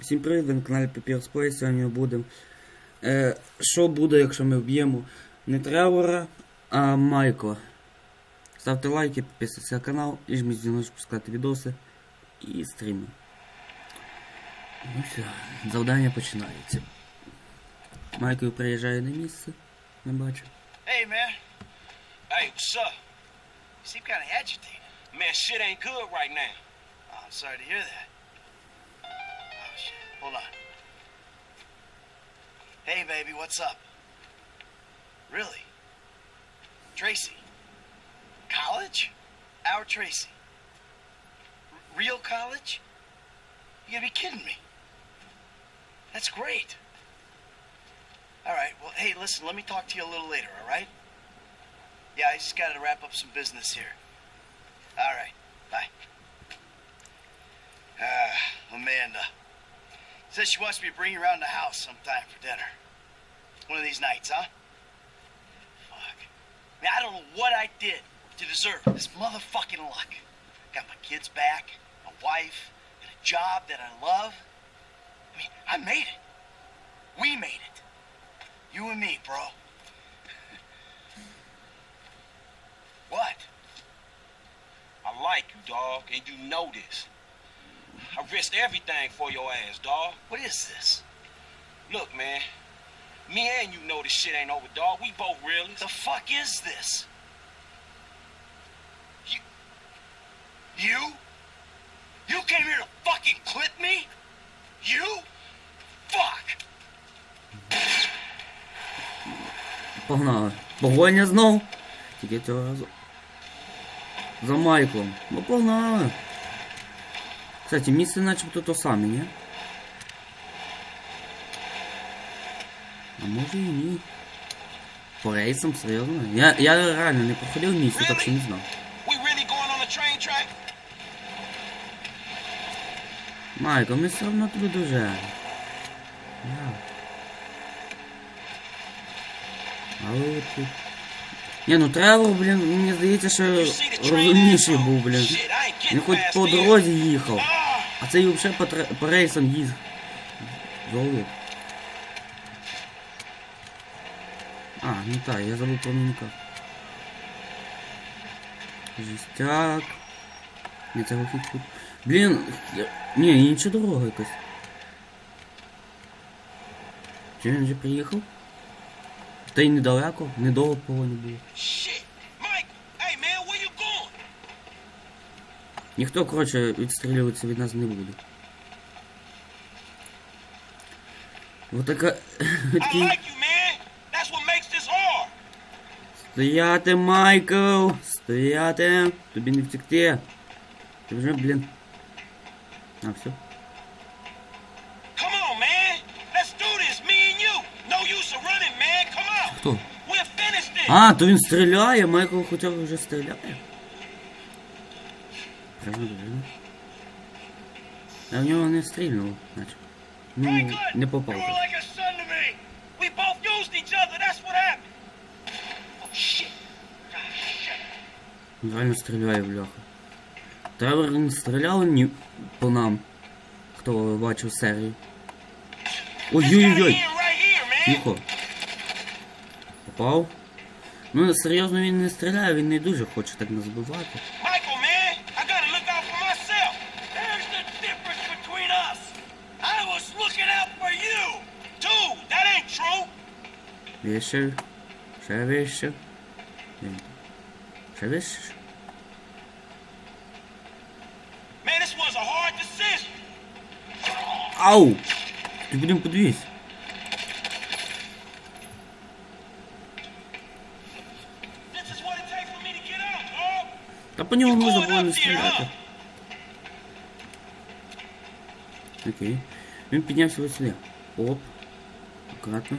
Всім привіт, ви на каналі Papers Play. Сьогодні будемо. Е, що буде, якщо ми вб'ємо не Тревора, а Майкла? Ставте лайки, підписуйтесь на канал і жміть дзвіночок пускати відоси і стріми. Ну все, завдання починається. Майкл приїжджає на місце. Не бачу. Hey, man. Hey, what's up? You seem kind of agitated. Man, shit ain't good right now. Oh, I'm sorry to hear that. Hold on. Hey, baby, what's up? Really? Tracy? College? Our Tracy? R- real college? You gotta be kidding me. That's great. All right, well, hey, listen, let me talk to you a little later, all right? Yeah, I just gotta wrap up some business here. All right, bye. Ah, Amanda. Says she wants me to bring you around the house sometime for dinner. One of these nights, huh? Fuck. I don't know what I did to deserve this motherfucking luck. Got my kids back, a wife, and a job that I love. I mean, I made it. We made it. You and me, bro. what? I like you, dog, and you know this. I risked everything for your ass, dog. What is this? Look, man, me and you know this shit ain't over, dog. We both realists. The fuck is this? You. You? You came here to fucking clip me? You? Fuck! Погнали. Погоня знов. Тільки цього разу. За Майклом. Ну погнали. Кстати, місце начебто то саме, ні? А може і ні. По рейсам, серйозно? Я, я реально не проходив місце, так що не знав. We really going on a train track? Майкл, ми все одно тобі дуже. Я. Але ти. Ні, ну Тревор, блін, мені здається, що You see the train розумніший asshole? був, блін. Shit, I ain't Він getting хоч past по this. дорозі їхав. А цей взагалі по, тре- по рейсам їздив. Золит. А, ну так, я забув про мінікап. Жестяк. Ні, це вихід тут. Блін, я... ні, інша дорога якась. Чи він вже приїхав? Та й недалеко, недовго погоні було. Ніхто, коротше, відстрілюватися від нас не буде. Вот така... Стояти, Майкл! Стояти! Тобі не втекти! Ти вже, блін. А, все. Хто? А, то він стріляє, Майкл хоча б вже стріляє. Правильно. А в нього не стрільнув, наче. Ну, не попав. Реально стріляє, бляха. Тревор не стріляв ні по нам. Хто бачив серію. Ой-ой-ой! Тихо. Попав. Ну серйозно він не стріляє, він не дуже хоче так нас бувати. Вище. Ще вище. Ще вище. Ау! Ти будемо подивись. Та по ньому можна було не стріляти. Окей. Він піднявся ось сюди. Оп. Аккуратно.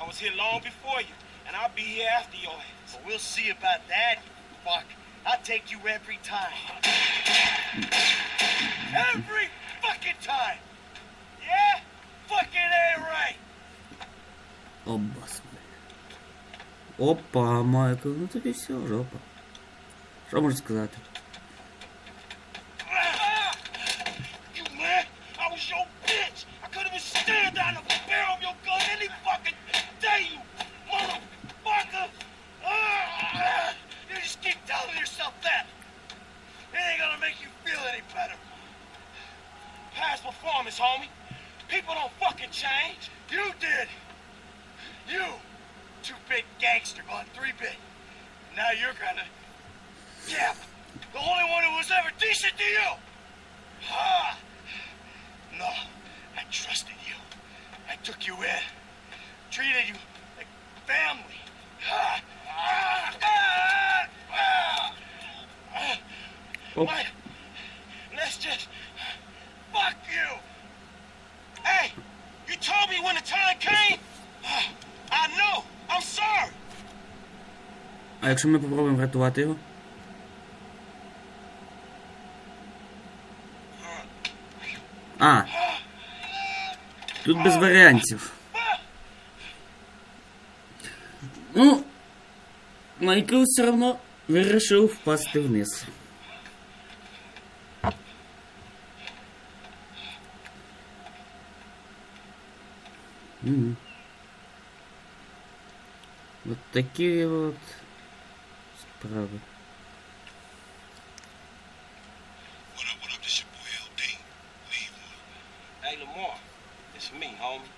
I was here long before you, and I'll be here after your ass. But we'll see about that, you fuck. I'll take you every time. every fucking time. Yeah? Fucking A-right. Оба смерть. Опа, Майкл, ну тобі все, жопа. Що можу сказати? Performance, homie. People don't fucking change. You did. You, two-bit gangster on three-bit. Now you're gonna. Yeah, the only one who was ever decent to you. Ha! No, I trusted you. I took you in. Treated you like family. Ha! Ah! Ah! Ah! Оп. Mike, let's just fuck you. Hey, you told me when the time came. I know. I'm sorry. А якщо ми попробуємо врятувати його? А. Тут без варіантів. Ну, Майкл все одно вирішив впасти вниз. Мгм. Вот такие вот справи. What up, what up? This your boy LD. Leave Hey, Lamar. It's me, homie.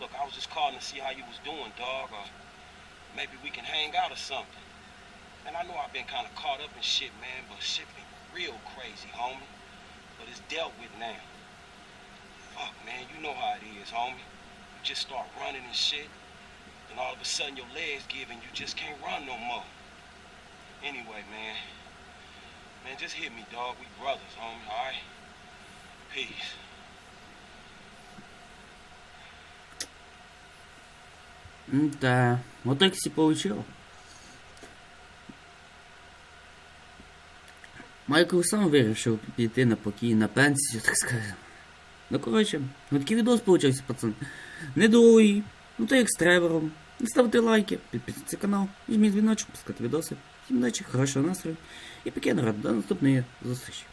Look, I was just calling to see how you was doing, dog. Or maybe we can hang out or something. And I know I've been kind of caught up in shit, man, but shit been real crazy, homie. But it's dealt with now. Fuck, man, you know how it is, homie. You just start running and shit, and all of a sudden your legs give and you just can't run no more. Anyway, man, Man, just hit me, dog. We brothers, homie, alright? Peace. Да, вот так и получил. Майкл сам вирішив піти на покій, на пенсію, так скажемо. Ну, коротше, ну такий відос получився, пацан. Недовгий, ну то як з тревером. Ставте лайки, підписуйтесь на канал, візьміть дзвіночок, пускати відоси. Всім удачі, хорошого настрою і покину рад до наступної зустрічі.